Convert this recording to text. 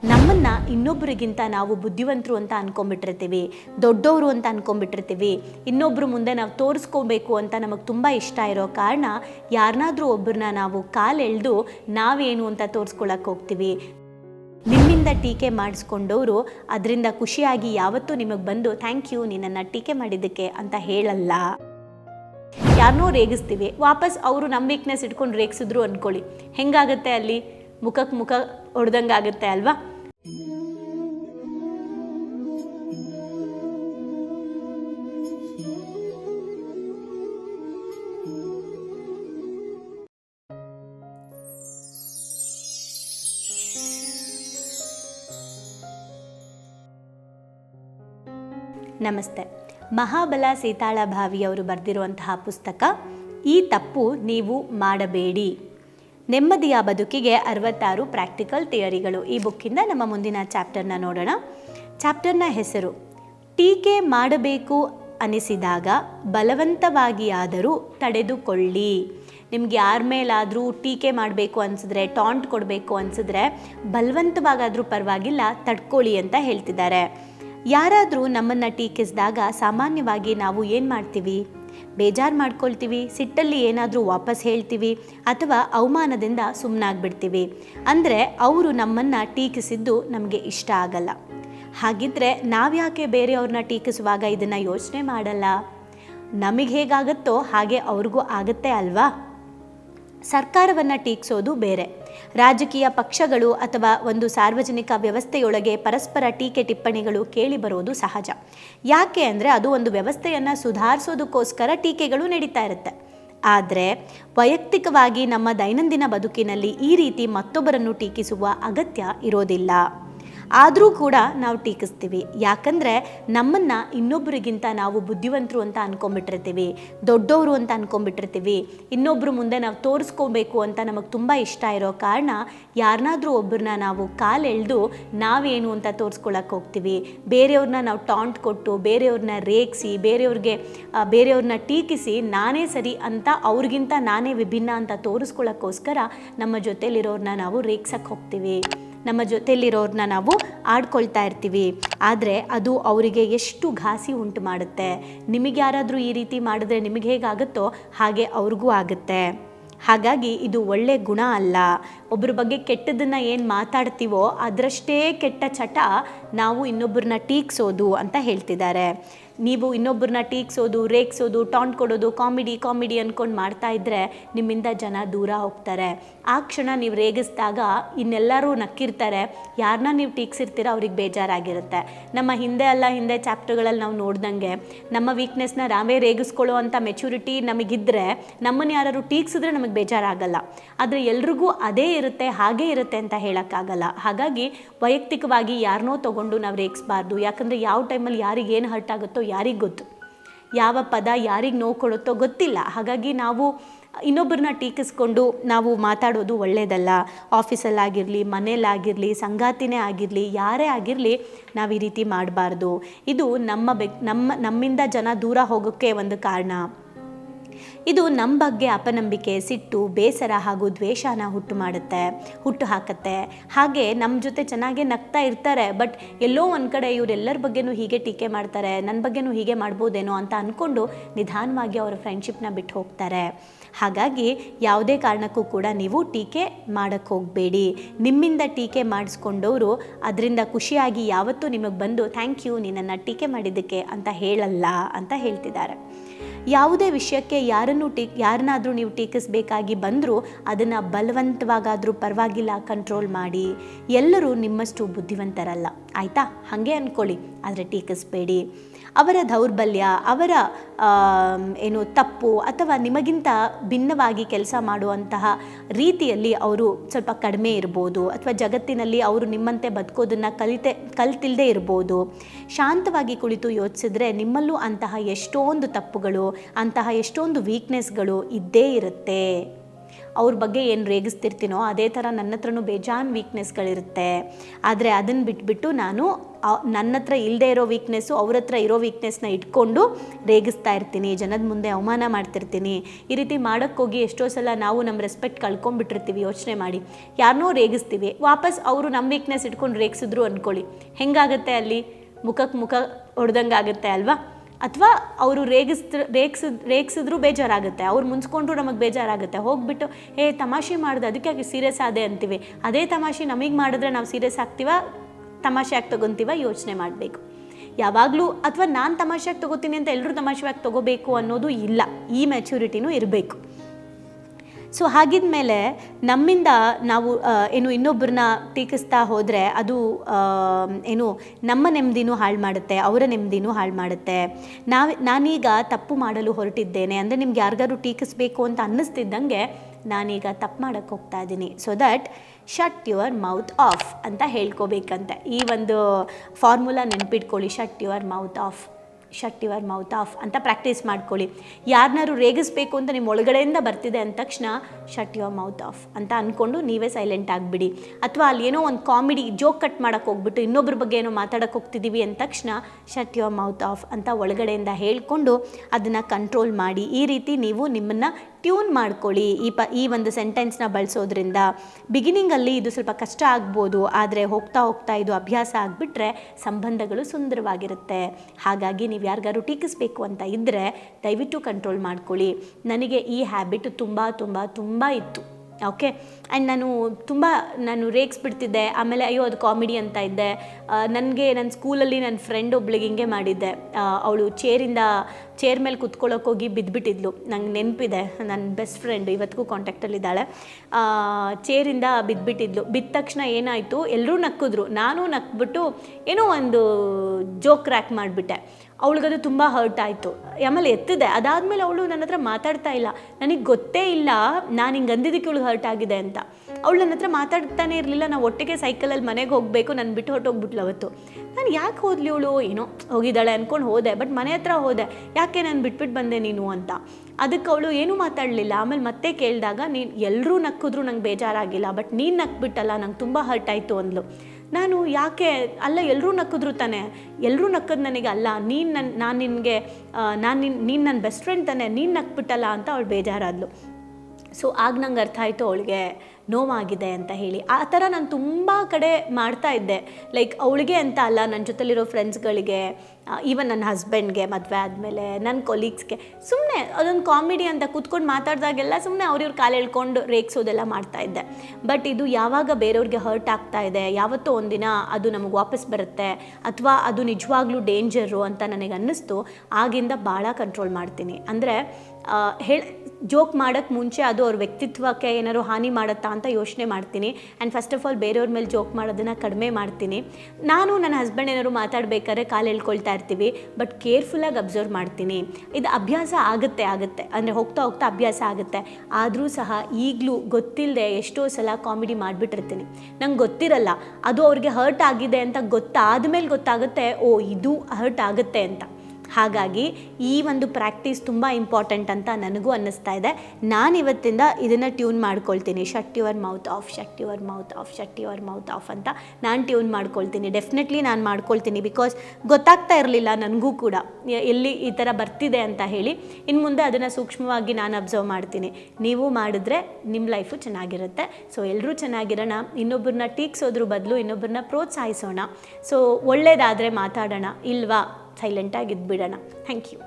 ನಮ್ಮನ್ನ ಇನ್ನೊಬ್ಬರಿಗಿಂತ ನಾವು ಬುದ್ಧಿವಂತರು ಅಂತ ಅನ್ಕೊಂಡ್ಬಿಟ್ಟಿರ್ತೀವಿ ದೊಡ್ಡವರು ಅಂತ ಅನ್ಕೊಂಡ್ಬಿಟ್ಟಿರ್ತೀವಿ, ಇನ್ನೊಬ್ರು ಮುಂದೆ ನಾವು ತೋರಿಸ್ಕೋಬೇಕು ಅಂತ ನಮಗೆ ತುಂಬ ಇಷ್ಟ ಇರೋ ಕಾರಣ ಯಾರನ್ನಾದ್ರೂ ಒಬ್ಬರನ್ನ ನಾವು ಕಾಲೆಳೆದು ನಾವೇನು ಅಂತ ತೋರಿಸ್ಕೊಳಕ್ಕೆ ಹೋಗ್ತೀವಿ. ನಿಮ್ಮಿಂದ ಟೀಕೆ ಮಾಡಿಸ್ಕೊಂಡವರು ಅದರಿಂದ ಖುಷಿಯಾಗಿ ಯಾವತ್ತೂ ನಿಮಗೆ ಬಂದು ಥ್ಯಾಂಕ್ ಯು, ನಿನ್ನನ್ನು ಟೀಕೆ ಮಾಡಿದ್ದಕ್ಕೆ ಅಂತ ಹೇಳಲ್ಲ. ಯಾರನ್ನೋ ರೇಗಿಸ್ತೀವಿ, ವಾಪಸ್ ಅವರು ನಮ್ಮ ವೀಕ್ನೆಸ್ ಇಟ್ಕೊಂಡು ರೇಗಿಸಿದ್ರು ಅಂದ್ಕೊಳ್ಳಿ ಹೆಂಗಾಗುತ್ತೆ ಅಲ್ಲಿ? ಮುಖಕ್ಕೆ ಮುಖ ಹೊಡೆದಂಗೆ ಆಗುತ್ತೆ ಅಲ್ವಾ? ನಮಸ್ತೆ. ಮಹಾಬಲ ಸೀತಾಳ ಭಾವಿಯವರು ಬರೆದಿರುವಂತಹ ಪುಸ್ತಕ, ಈ ತಪ್ಪು ನೀವು ಮಾಡಬೇಡಿ. ನೆಮ್ಮದಿಯ ಬದುಕಿಗೆ ಅರವತ್ತಾರು ಪ್ರಾಕ್ಟಿಕಲ್ ಥಿಯರಿಗಳು. ಈ ಬುಕ್ಕಿಂದ ನಮ್ಮ ಮುಂದಿನ ಚಾಪ್ಟರ್ನ ನೋಡೋಣ. ಚಾಪ್ಟರ್ನ ಹೆಸರು, ಟೀಕೆ ಮಾಡಬೇಕು ಅನಿಸಿದಾಗ ಬಲವಂತವಾಗಿಯಾದರೂ ತಡೆದುಕೊಳ್ಳಿ. ನಿಮ್ಗೆ ಯಾರ ಮೇಲಾದರೂ ಟೀಕೆ ಮಾಡಬೇಕು ಅನಿಸಿದ್ರೆ, ಟಾಂಟ್ ಕೊಡಬೇಕು ಅನಿಸಿದ್ರೆ ಬಲವಂತವಾಗಾದರೂ ಪರವಾಗಿಲ್ಲ, ತಡ್ಕೊಳ್ಳಿ ಅಂತ ಹೇಳ್ತಿದ್ದಾರೆ. ಯಾರಾದರೂ ನಮ್ಮನ್ನು ಟೀಕಿಸಿದಾಗ ಸಾಮಾನ್ಯವಾಗಿ ನಾವು ಏನು ಮಾಡ್ತೀವಿ? ಬೇಜಾರು ಮಾಡ್ಕೊಳ್ತೀವಿ, ಸಿಟ್ಟಲ್ಲಿ ಏನಾದರೂ ವಾಪಸ್ ಹೇಳ್ತೀವಿ ಅಥವಾ ಅವಮಾನದಿಂದ ಸುಮ್ಮನಾಗ್ಬಿಡ್ತೀವಿ ಅಂದರೆ ಅವರು ನಮ್ಮನ್ನು ಟೀಕಿಸಿದ್ದು ನಮಗೆ ಇಷ್ಟ ಆಗಲ್ಲ. ಹಾಗಿದ್ರೆ ನಾವ್ಯಾಕೆ ಬೇರೆಯವ್ರನ್ನ ಟೀಕಿಸುವಾಗ ಇದನ್ನು ಯೋಚನೆ ಮಾಡಲ್ಲ? ನಮಗೆ ಹೇಗಾಗುತ್ತೋ ಹಾಗೆ ಅವ್ರಿಗೂ ಆಗುತ್ತೆ ಅಲ್ವಾ? ಸರ್ಕಾರವನ್ನು ಟೀಕಿಸೋದು ಬೇರೆ. ರಾಜಕೀಯ ಪಕ್ಷಗಳು ಅಥವಾ ಒಂದು ಸಾರ್ವಜನಿಕ ವ್ಯವಸ್ಥೆಯೊಳಗೆ ಪರಸ್ಪರ ಟೀಕೆ ಟಿಪ್ಪಣಿಗಳು ಕೇಳಿಬರೋದು ಸಹಜ. ಯಾಕೆ ಅಂದರೆ ಅದು ಒಂದು ವ್ಯವಸ್ಥೆಯನ್ನು ಸುಧಾರಿಸೋದಕ್ಕೋಸ್ಕರ ಟೀಕೆಗಳು ನಡೀತಾ ಇರುತ್ತೆ. ಆದರೆ ವೈಯಕ್ತಿಕವಾಗಿ ನಮ್ಮ ದೈನಂದಿನ ಬದುಕಿನಲ್ಲಿ ಈ ರೀತಿ ಮತ್ತೊಬ್ಬರನ್ನು ಟೀಕಿಸುವ ಅಗತ್ಯ ಇರೋದಿಲ್ಲ. ಆದರೂ ಕೂಡ ನಾವು ಟೀಕಿಸ್ತೀವಿ. ಯಾಕಂದರೆ ನಮ್ಮನ್ನು ಇನ್ನೊಬ್ಬರಿಗಿಂತ ನಾವು ಬುದ್ಧಿವಂತರು ಅಂತ ಅಂದ್ಕೊಂಬಿಟ್ಟಿರ್ತೀವಿ ದೊಡ್ಡವರು ಅಂತ ಅಂದ್ಕೊಂಬಿಟ್ಟಿರ್ತೀವಿ ಇನ್ನೊಬ್ಬರು ಮುಂದೆ ನಾವು ತೋರಿಸ್ಕೋಬೇಕು ಅಂತ ನಮಗೆ ತುಂಬ ಇಷ್ಟ ಇರೋ ಕಾರಣ ಯಾರನ್ನಾದ್ರೂ ಒಬ್ಬರನ್ನ ನಾವು ಕಾಲೆಳೆದು ನಾವೇನು ಅಂತ ತೋರಿಸ್ಕೊಳಕ್ಕೆ ಹೋಗ್ತೀವಿ. ಬೇರೆಯವ್ರನ್ನ ನಾವು ಟಾಂಟ್ ಕೊಟ್ಟು, ಬೇರೆಯವ್ರನ್ನ ರೇಗಿಸಿ, ಬೇರೆಯವ್ರಿಗೆ ಬೇರೆಯವ್ರನ್ನ ಟೀಕಿಸಿ ನಾನೇ ಸರಿ ಅಂತ ಅವ್ರಿಗಿಂತ ನಾನೇ ವಿಭಿನ್ನ ಅಂತ ತೋರಿಸ್ಕೊಳ್ಳೋಕ್ಕೋಸ್ಕರ ನಮ್ಮ ಜೊತೆಲಿರೋರನ್ನ ನಾವು ರೇಗ್ಸಕ್ಕೆ ಹೋಗ್ತೀವಿ. ನಮ್ಮ ಜೊತೆಯಲ್ಲಿರೋರನ್ನ ನಾವು ಆಡ್ಕೊಳ್ತಾ ಇರ್ತೀವಿ. ಆದರೆ ಅದು ಅವರಿಗೆ ಎಷ್ಟು ಘಾಸಿ ಉಂಟು ಮಾಡುತ್ತೆ. ನಿಮಗೆ ಯಾರಾದರೂ ಈ ರೀತಿ ಮಾಡಿದ್ರೆ ನಿಮಗೆ ಹೇಗಾಗುತ್ತೋ ಹಾಗೆ ಅವ್ರಿಗೂ ಆಗುತ್ತೆ. ಹಾಗಾಗಿ ಇದು ಒಳ್ಳೆ ಗುಣ ಅಲ್ಲ. ಒಬ್ಬರ ಬಗ್ಗೆ ಕೆಟ್ಟದನ್ನು ಏನು ಮಾತಾಡ್ತೀವೋ ಅದರಷ್ಟೇ ಕೆಟ್ಟ ಚಟ ನಾವು ಇನ್ನೊಬ್ಬರನ್ನ ಟೀಕ್ಸೋದು ಅಂತ ಹೇಳ್ತಿದ್ದಾರೆ. ನೀವು ಇನ್ನೊಬ್ಬರನ್ನ ಟೀಕ್ಸೋದು, ರೇಗ್ಸೋದು, ಟಾಂಟ್ ಕೊಡೋದು, ಕಾಮಿಡಿ ಕಾಮಿಡಿ ಅಂದ್ಕೊಂಡು ಮಾಡ್ತಾ ಇದ್ದರೆ ನಿಮ್ಮಿಂದ ಜನ ದೂರ ಹೋಗ್ತಾರೆ. ಆ ಕ್ಷಣ ನೀವು ರೇಗಿಸಿದಾಗ ಇನ್ನೆಲ್ಲರೂ ನಕ್ಕಿರ್ತಾರೆ. ಯಾರನ್ನ ನೀವು ಟೀಕ್ಸಿರ್ತೀರ ಅವ್ರಿಗೆ ಬೇಜಾರಾಗಿರುತ್ತೆ. ನಮ್ಮ ಹಿಂದೆ ಅಲ್ಲ, ಹಿಂದೆ ಚಾಪ್ಟರ್ಗಳಲ್ಲಿ ನಾವು ನೋಡ್ದಂಗೆ ನಮ್ಮ ವೀಕ್ನೆಸ್ನ ನಾವೇ ರೇಗಿಸ್ಕೊಳ್ಳೋ ಅಂಥ ಮೆಚುರಿಟಿ ನಮಗಿದ್ದರೆ ನಮ್ಮನ್ನು ಯಾರು ಟೀಕ್ಸಿದ್ರೆ ನಮಗೆ ಬೇಜಾರಾಗಲ್ಲ. ಆದರೆ ಎಲ್ರಿಗೂ ಅದೇ ಇರುತ್ತೆ, ಹಾಗೇ ಇರುತ್ತೆ ಅಂತ ಹೇಳೋಕ್ಕಾಗಲ್ಲ. ಹಾಗಾಗಿ ವೈಯಕ್ತಿಕವಾಗಿ ಯಾರನ್ನೋ ತೊಗೊಂಡು ನಾವು ರೇಗಿಸ್ಬಾರ್ದು. ಯಾಕಂದರೆ ಯಾವ ಟೈಮಲ್ಲಿ ಯಾರಿಗೆ ಏನು ಹರ್ಟ್ ಆಗುತ್ತೋ ಯಾರಿಗೆ ಗೊತ್ತು? ಯಾವ ಪದ ಯಾರಿಗೆ ನೋವು ಕೊಡುತ್ತೋ ಗೊತ್ತಿಲ್ಲ. ಹಾಗಾಗಿ ನಾವು ಇನ್ನೊಬ್ಬರನ್ನ ಟೀಕಿಸ್ಕೊಂಡು ನಾವು ಮಾತಾಡೋದು ಒಳ್ಳೆಯದಲ್ಲ ಆಫೀಸಲ್ಲಾಗಿರಲಿ ಮನೇಲಾಗಿರಲಿ ಸಂಗಾತಿನೇ ಆಗಿರಲಿ, ಯಾರೇ ಆಗಿರಲಿ ನಾವು ಈ ರೀತಿ ಮಾಡಬಾರ್ದು. ಇದು ನಮ್ಮ ಬೆ ನಮ್ಮ, ನಮ್ಮಿಂದ ಜನ ದೂರ ಹೋಗೋಕ್ಕೆ ಒಂದು ಕಾರಣ. ಇದು ನಮ್ಮ ಬಗ್ಗೆ ಅಪನಂಬಿಕೆ, ಸಿಟ್ಟು, ಬೇಸರ ಹಾಗೂ ದ್ವೇಷನ ಹುಟ್ಟು ಮಾಡುತ್ತೆ, ಹುಟ್ಟು ಹಾಕತ್ತೆ. ಹಾಗೆ ನಮ್ಮ ಜೊತೆ ಚೆನ್ನಾಗೇ ನಗ್ತಾ ಇರ್ತಾರೆ, ಬಟ್ ಎಲ್ಲೋ ಒಂದು ಕಡೆ ಇವರೆಲ್ಲರ ಬಗ್ಗೆನೂ ಹೀಗೆ ಟೀಕೆ ಮಾಡ್ತಾರೆ ನನ್ನ ಬಗ್ಗೆನೂ ಹೀಗೆ ಮಾಡ್ಬೋದೇನೋ ಅಂತ ಅಂದ್ಕೊಂಡು ನಿಧಾನವಾಗಿ ಅವರ ಫ್ರೆಂಡ್ಶಿಪ್ನ ಬಿಟ್ಟು ಹೋಗ್ತಾರೆ. ಹಾಗಾಗಿ ಯಾವುದೇ ಕಾರಣಕ್ಕೂ ಕೂಡ ನೀವು ಟೀಕೆ ಮಾಡೋಕ್ಕೆ ಹೋಗಬೇಡಿ. ನಿಮ್ಮಿಂದ ಟೀಕೆ ಮಾಡಿಸ್ಕೊಂಡವರು ಅದರಿಂದ ಖುಷಿಯಾಗಿ ಯಾವತ್ತೂ ನಿಮಗೆ ಬಂದು, ಥ್ಯಾಂಕ್ ಯು ನಿನ್ನನ್ನು ಟೀಕೆ ಮಾಡಿದ್ದಕ್ಕೆ ಅಂತ ಹೇಳಲ್ಲ ಅಂತ ಹೇಳ್ತಿದ್ದಾರೆ. ಯಾವುದೇ ವಿಷಯಕ್ಕೆ ಯಾರನ್ನು ಟೀ, ಯಾರನ್ನಾದರೂ ನೀವು ಟೀಕಿಸಬೇಕಾಗಿ ಬಂದರೂ ಅದನ್ನು ಬಲವಂತವಾಗಾದರೂ ಪರವಾಗಿಲ್ಲ ಕಂಟ್ರೋಲ್ ಮಾಡಿ. ಎಲ್ಲರೂ ನಿಮ್ಮಷ್ಟು ಬುದ್ಧಿವಂತರಲ್ಲ. ಆಯಿತಾ? ಹಾಗೆ ಅಂದ್ಕೊಳ್ಳಿ ಆದರೆ ಟೀಕಿಸಬೇಡಿ. ಅವರ ದೌರ್ಬಲ್ಯ, ಅವರ ಏನು ತಪ್ಪು ಅಥವಾ ನಿಮಗಿಂತ ಭಿನ್ನವಾಗಿ ಕೆಲಸ ಮಾಡುವಂತಹ ರೀತಿಯಲ್ಲಿ ಅವರು ಸ್ವಲ್ಪ ಕಡಿಮೆ ಇರ್ಬೋದು ಅಥವಾ ಜಗತ್ತಿನಲ್ಲಿ ಅವರು ನಿಮ್ಮಂತೆ ಬದುಕೋದನ್ನು ಕಲಿತೆ ಕಲ್ತಿಲ್ಲದೆ ಇರ್ಬೋದು. ಶಾಂತವಾಗಿ ಕುಳಿತು ಯೋಚಿಸಿದ್ರೆ ನಿಮ್ಮಲ್ಲೂ ಅಂತಹ ಎಷ್ಟೊಂದು ತಪ್ಪುಗಳು, ಅಂತಹ ಎಷ್ಟೊಂದು ವೀಕ್ನೆಸ್ಗಳು ಇದ್ದೇ ಇರುತ್ತೆ. ಅವ್ರ ಬಗ್ಗೆ ಏನು ರೇಗಿಸ್ತಿರ್ತೀನೋ ಅದೇ ಥರ ನನ್ನ ಹತ್ರನೂ ಬೇಜಾನ್ ವೀಕ್ನೆಸ್ಗಳಿರುತ್ತೆ ಆದರೆ ಅದನ್ನು ಬಿಟ್ಬಿಟ್ಟು ನಾನು ನನ್ನ ಹತ್ರ ಇಲ್ಲದೆ ಇರೋ ವೀಕ್ನೆಸ್ಸು ಅವ್ರ ಹತ್ರ ಇರೋ ವೀಕ್ನೆಸ್ನ ಇಟ್ಕೊಂಡು ರೇಗಿಸ್ತಾ ಇರ್ತೀನಿ. ಜನದ ಮುಂದೆ ಅವಮಾನ ಮಾಡ್ತಿರ್ತೀನಿ. ಈ ರೀತಿ ಮಾಡೋಕ್ಕೋಗಿ ಎಷ್ಟೋ ಸಲ ನಾವು ನಮ್ಮ ರೆಸ್ಪೆಕ್ಟ್ ಕಳ್ಕೊಂಡ್ಬಿಟ್ಟಿರ್ತೀವಿ. ಯೋಚನೆ ಮಾಡಿ. ಯಾರನ್ನೋ ರೇಗಿಸ್ತೀವಿ. ವಾಪಸ್ ಅವರು ನಮ್ಮ ವೀಕ್ನೆಸ್ ಇಟ್ಕೊಂಡು ರೇಗಿಸಿದ್ರು ಅಂದ್ಕೊಳ್ಳಿ ಹೆಂಗಾಗುತ್ತೆ ಅಲ್ಲಿ? ಮುಖಕ್ಕೆ ಮುಖ ಹೊಡೆದಂಗೆ ಆಗುತ್ತೆ ಅಲ್ವಾ? ಅಥವಾ ಅವರು ರೇಗಿಸ್ತ ರೇಗ್ಸಿದ್, ರೇಗ್ಸಿದ್ರು ಬೇಜಾರಾಗುತ್ತೆ, ಅವ್ರು ಮುನ್ಸ್ಕೊಂಡ್ರು ನಮಗೆ ಬೇಜಾರಾಗುತ್ತೆ. ಹೋಗ್ಬಿಟ್ಟು ಏ ತಮಾಷೆ ಮಾಡಿದೆ, ಅದಕ್ಕೆ ಸೀರಿಯಸ್ ಆದೆ? ಅಂತೀವಿ. ಅದೇ ತಮಾಷೆ ನಮಗೆ ಮಾಡಿದ್ರೆ ನಾವು ಸೀರಿಯಸ್ ಆಗ್ತೀವ? ತಮಾಷೆಯಾಗಿ ತಗೊತೀವ? ಯೋಚನೆ ಮಾಡಬೇಕು. ಯಾವಾಗಲೂ ಅಥವಾ ನಾನು ತಮಾಷೆಯಾಗಿ ತಗೋತೀನಿ ಅಂತ ಎಲ್ಲರೂ ತಮಾಷೆಯಾಗಿ ತಗೋಬೇಕು ಅನ್ನೋದು ಇಲ್ಲ. ಈ ಮೆಚುರಿಟಿನೂ ಇರಬೇಕು. ಸೊ ಹಾಗಿದ್ಮೇಲೆ ನಮ್ಮಿಂದ ನಾವು ಏನು ಇನ್ನೊಬ್ಬರನ್ನ ಟೀಕಿಸ್ತಾ ಹೋದರೆ ಅದು ಏನು ನಮ್ಮ ನೆಮ್ಮದಿನೂ ಹಾಳು ಮಾಡುತ್ತೆ, ಅವರ ನೆಮ್ಮದಿನೂ ಹಾಳು ಮಾಡುತ್ತೆ. ನಾವು, ನಾನೀಗ ತಪ್ಪು ಮಾಡಲು ಹೊರಟಿದ್ದೇನೆ, ಅಂದರೆ ನಿಮ್ಗೆ ಯಾರಿಗಾರು ಟೀಕಿಸ್ಬೇಕು ಅಂತ ಅನ್ನಿಸ್ತಿದ್ದಂಗೆ ನಾನೀಗ ತಪ್ಪು ಮಾಡೋಕ್ಕೆ ಹೋಗ್ತಾ ಇದ್ದೀನಿ so that shut your mouth off ಅಂತ ಹೇಳ್ಕೋಬೇಕಂತೆ. ಈ ಒಂದು ಫಾರ್ಮುಲಾ ನೆನ್ಪಿಟ್ಕೊಳ್ಳಿ shut your mouth off shut your mouth off ಅಂತ ಪ್ರಾಕ್ಟೀಸ್ ಮಾಡ್ಕೊಳ್ಳಿ. ಯಾರನ್ನಾರು ರೇಗಿಸ್ಬೇಕು ಅಂತ ನಿಮ್ಮ ಒಳಗಡೆಯಿಂದ ಬರ್ತಿದೆ ಅಂದ ತಕ್ಷಣ ಶಟ್ ಯುವರ್ ಮೌತ್ ಆಫ್ ಅಂತ ಅಂದ್ಕೊಂಡು ನೀವೇ ಸೈಲೆಂಟ್ ಆಗಿಬಿಡಿ. ಅಥವಾ ಅಲ್ಲಿ ಏನೋ ಒಂದು ಕಾಮಿಡಿ ಜೋಕ್ ಕಟ್ ಮಾಡೋಕ್ಕೆ ಹೋಗ್ಬಿಟ್ಟು ಇನ್ನೊಬ್ಬರ ಬಗ್ಗೆ ಏನೋ ಮಾತಾಡೋಕ್ಕೆ ಹೋಗ್ತಿದ್ದೀವಿ ಅಂದ ತಕ್ಷಣ ಶಟ್ ಯುವರ್ ಮೌತ್ ಆಫ್ ಅಂತ ಒಳಗಡೆಯಿಂದ ಹೇಳಿಕೊಂಡು ಅದನ್ನು ಕಂಟ್ರೋಲ್ ಮಾಡಿ. ಈ ರೀತಿ ನೀವು ನಿಮ್ಮನ್ನು ಟ್ಯೂನ್ ಮಾಡ್ಕೊಳ್ಳಿ. ಈ ಪ, ಈ ಒಂದು ಸೆಂಟೆನ್ಸ್ನ ಬಳಸೋದ್ರಿಂದ ಬಿಗಿನಿಂಗಲ್ಲಿ ಇದು ಸ್ವಲ್ಪ ಕಷ್ಟ ಆಗ್ಬೋದು. ಆದರೆ ಹೋಗ್ತಾ ಹೋಗ್ತಾ ಇದು ಅಭ್ಯಾಸ ಆಗಿಬಿಟ್ರೆ ಸಂಬಂಧಗಳು ಸುಂದರವಾಗಿರುತ್ತೆ. ಹಾಗಾಗಿ ನೀವು ಯಾರಿಗಾರು ಟೀಕಿಸ್ಬೇಕು ಅಂತ ಇದ್ದರೆ ದಯವಿಟ್ಟು ಕಂಟ್ರೋಲ್ ಮಾಡ್ಕೊಳ್ಳಿ. ನನಗೆ ಈ ಹ್ಯಾಬಿಟ್ ತುಂಬ ತುಂಬ ತುಂಬ ಇತ್ತು. ಓಕೆ ಆ್ಯಂಡ್ ನಾನು ತುಂಬ, ನಾನು ರೇಗಿಸ್ಬಿಡ್ತಿದ್ದೆ ಆಮೇಲೆ ಅಯ್ಯೋ, ಅದು ಕಾಮಿಡಿ ಅಂತ ಇದ್ದೆ. ನನಗೆ ನನ್ನ ಸ್ಕೂಲಲ್ಲಿ ನನ್ನ ಫ್ರೆಂಡ್ ಒಬ್ಳಿಗೆ ಹಿಂಗೆ ಮಾಡಿದ್ದೆ. ಅವಳು ಚೇರಿಂದ ಚೇರ್ ಮೇಲೆ ಕುತ್ಕೊಳ್ಳೋಕೆ ಹೋಗಿ ಬಿದ್ದುಬಿಟ್ಟಿದ್ಲು ನಂಗೆ ನೆನಪಿದೆ. ನನ್ನ ಬೆಸ್ಟ್ ಫ್ರೆಂಡ್ ಇವತ್ತಿಗೂ ಕಾಂಟ್ಯಾಕ್ಟಲ್ಲಿದ್ದಾಳೆ ಚೇರಿಂದ ಬಿದ್ದುಬಿಟ್ಟಿದ್ಲು ಬಿದ್ದ ತಕ್ಷಣ ಏನಾಯಿತು? ಎಲ್ಲರೂ ನಕ್ಕಿದ್ರು. ನಾನು ನಕ್ಬಿಟ್ಟು ಏನೋ ಒಂದು ಜೋಕ್ ಕ್ರ್ಯಾಕ್ ಮಾಡಿಬಿಟ್ಟೆ. ಅವಳಿಗದು ತುಂಬ ಹರ್ಟ್ ಆಯಿತು. ಆಮೇಲೆ ಎತ್ತಿದೆ. ಅದಾದಮೇಲೆ ಅವಳು ನನ್ನ ಹತ್ರ ಮಾತಾಡ್ತಾ ಇಲ್ಲ. ನನಗೆ ಗೊತ್ತೇ ಇಲ್ಲ ನಾನು ಹಿಂಗೆ ಅಂದಿದ್ದಕ್ಕೆ ಇವಳು ಹರ್ಟ್ ಆಗಿದೆ ಅಂತ. ಅವಳು ನನ್ನ ಹತ್ರ ಮಾತಾಡ್ತಾನೆ ಇರಲಿಲ್ಲ. ನಾವು ಒಟ್ಟಿಗೆ ಸೈಕಲಲ್ಲಿ ಮನೆಗೆ ಹೋಗಬೇಕು. ನಾನು ಬಿಟ್ಟು ಹೊಟ್ಟೋಗ್ಬಿಟ್ಲು ಅವತ್ತು. ನಾನು ಯಾಕೆ ಹೋದ್ಲಿ ಅವಳು ಏನೋ ಹೋಗಿದ್ದಾಳೆ ಅಂದ್ಕೊಂಡು ಹೋದೆ. ಬಟ್ ಮನೆ ಹತ್ರ ಹೋದೆ. ಯಾಕೆ ನಾನು ಬಿಟ್ಬಿಟ್ಟು ಬಂದೆ ನೀನು ಅಂತ. ಅದಕ್ಕೆ ಅವಳು ಏನೂ ಮಾತಾಡಲಿಲ್ಲ. ಆಮೇಲೆ ಮತ್ತೆ ಕೇಳಿದಾಗ ನೀನು ಎಲ್ಲರೂ ನಕ್ಕಿದ್ರು ನಂಗೆ ಬೇಜಾರಾಗಿಲ್ಲ. ಬಟ್ ನೀನು ನಕ್ಬಿಟ್ಟಲ್ಲ. ನಂಗೆ ತುಂಬ ಹರ್ಟ್ ಆಯಿತು ಅಂದ್ಲು. ನಾನು ಯಾಕೆ, ಅಲ್ಲ ಎಲ್ಲರೂ ನಕ್ಕಿದ್ರು ತಾನೆ. ಎಲ್ಲರೂ ನಕ್ಕದು ನನಗೆ ಅಲ್ಲ. ನೀನು ನನ್ನ ನಾನು ನಿನಗೆ ನಾನು ನಿನ್ನ ನೀನು ನನ್ನ ಬೆಸ್ಟ್ ಫ್ರೆಂಡ್ ತಾನೆ. ನೀನು ನಕ್ಬಿಟ್ಟಲ್ಲ ಅಂತ ಅವಳು ಬೇಜಾರಾದ್ಲು. ಸೊ ಆಗ ನಂಗೆ ಅರ್ಥ ಆಯಿತು ಅವಳಿಗೆ ನೋವಾಗಿದೆ ಅಂತ ಹೇಳಿ. ಆ ಥರ ನಾನು ತುಂಬ ಕಡೆ ಮಾಡ್ತಾ ಇದ್ದೆ. ಲೈಕ್ ಅವಳಿಗೆ ಅಂತ ಅಲ್ಲ ನನ್ನ ಜೊತೆಲಿರೋ ಫ್ರೆಂಡ್ಸ್ಗಳಿಗೆ ಈವನ್ ನನ್ನ ಹಸ್ಬೆಂಡ್ಗೆ ಮದುವೆ ಆದಮೇಲೆ ನನ್ನ ಕೊಲೀಗ್ಸ್ಗೆ ಸುಮ್ಮನೆ ಅದೊಂದು ಕಾಮಿಡಿ ಅಂತ ಕೂತ್ಕೊಂಡು ಮಾತಾಡಿದಾಗೆಲ್ಲ ಸುಮ್ಮನೆ ಅವ್ರಿವ್ರ ಕಾಲು ಎಳ್ಕೊಂಡು ರೇಗಿಸೋದೆಲ್ಲ ಮಾಡ್ತಾ ಇದ್ದೆ. ಬಟ್ ಇದು ಯಾವಾಗ ಬೇರೆಯವ್ರಿಗೆ ಹರ್ಟ್ ಆಗ್ತಾ ಇದೆ, ಯಾವತ್ತೋ ಒಂದಿನ ಅದು ನಮಗೆ ವಾಪಸ್ ಬರುತ್ತೆ, ಅಥವಾ ಅದು ನಿಜವಾಗ್ಲೂ ಡೇಂಜರು ಅಂತ ನನಗೆ ಅನ್ನಿಸ್ತು, ಆಗಿಂದ ಭಾಳ ಕಂಟ್ರೋಲ್ ಮಾಡ್ತೀನಿ. ಅಂದರೆ ಹೇಳ ಜೋಕ್ ಮಾಡೋಕ್ಕೆ ಮುಂಚೆ ಅದು ಅವ್ರ ವ್ಯಕ್ತಿತ್ವಕ್ಕೆ ಏನಾದ್ರು ಹಾನಿ ಮಾಡುತ್ತಾ ಅಂತ ಯೋಚನೆ ಮಾಡ್ತೀನಿ. ಆ್ಯಂಡ್ ಫಸ್ಟ್ ಆಫ್ ಆಲ್ ಬೇರೆಯವ್ರ ಮೇಲೆ ಜೋಕ್ ಮಾಡೋದನ್ನು ಕಡಿಮೆ ಮಾಡ್ತೀನಿ. ನಾನು ನನ್ನ ಹಸ್ಬೆಂಡ್ ಏನಾದ್ರು ಮಾತಾಡಬೇಕಾದ್ರೆ ಕಾಲು ಹೇಳ್ಕೊಳ್ತಾ ಇರ್ತೀವಿ ಬಟ್ ಕೇರ್ಫುಲ್ಲಾಗಿ ಅಬ್ಸರ್ವ್ ಮಾಡ್ತೀನಿ. ಇದು ಅಭ್ಯಾಸ ಆಗುತ್ತೆ ಆಗುತ್ತೆ. ಅಂದರೆ ಹೋಗ್ತಾ ಹೋಗ್ತಾ ಅಭ್ಯಾಸ ಆಗುತ್ತೆ. ಆದರೂ ಸಹ ಈಗಲೂ ಗೊತ್ತಿಲ್ಲದೆ ಎಷ್ಟೋ ಸಲ ಕಾಮಿಡಿ ಮಾಡಿಬಿಟ್ಟಿರ್ತೀನಿ. ನಂಗೆ ಗೊತ್ತಿರಲ್ಲ, ಅದು ಅವ್ರಿಗೆ ಹರ್ಟ್ ಆಗಿದೆ ಅಂತ ಗೊತ್ತಾದ ಮೇಲೆ ಗೊತ್ತಾಗುತ್ತೆ, ಓ, ಇದು ಹರ್ಟ್ ಆಗುತ್ತೆ ಅಂತ. ಹಾಗಾಗಿ ಈ ಒಂದು ಪ್ರಾಕ್ಟೀಸ್ ತುಂಬ ಇಂಪಾರ್ಟೆಂಟ್ ಅಂತ ನನಗೂ ಅನ್ನಿಸ್ತಾ ಇದೆ. ನಾನು ಇವತ್ತಿಂದ ಇದನ್ನು ಟ್ಯೂನ್ ಮಾಡ್ಕೊಳ್ತೀನಿ. Shut your mouth off shut your mouth off shut your mouth off ಅಂತ ನಾನು ಟ್ಯೂನ್ ಮಾಡ್ಕೊಳ್ತೀನಿ. ಡೆಫಿನೆಟ್ಲಿ ನಾನು ಮಾಡ್ಕೊಳ್ತೀನಿ ಬಿಕಾಸ್ ಗೊತ್ತಾಗ್ತಾ ಇರಲಿಲ್ಲ ನನಗೂ ಕೂಡ. ಎಲ್ಲಿ ಈ ಥರ ಬರ್ತಿದೆ ಅಂತ ಹೇಳಿ ಇನ್ನು ಮುಂದೆ ಅದನ್ನು ಸೂಕ್ಷ್ಮವಾಗಿ ನಾನು ಅಬ್ಸರ್ವ್ ಮಾಡ್ತೀನಿ. ನೀವು ಮಾಡಿದ್ರೆ ನಿಮ್ಮ ಲೈಫು ಚೆನ್ನಾಗಿರುತ್ತೆ. ಸೊ ಎಲ್ಲರೂ ಚೆನ್ನಾಗಿರೋಣ. ಇನ್ನೊಬ್ಬರನ್ನ ಟೀಕ್ಸೋದ್ರ ಬದಲು ಇನ್ನೊಬ್ಬರನ್ನ ಪ್ರೋತ್ಸಾಹಿಸೋಣ. ಸೊ ಒಳ್ಳೆಯದಾದರೆ ಮಾತಾಡೋಣ. ಇಲ್ವಾ? ಸೈಲೆಂಟಾಗಿ ಇದ್ಬಿಡೋಣ ಥ್ಯಾಂಕ್ ಯು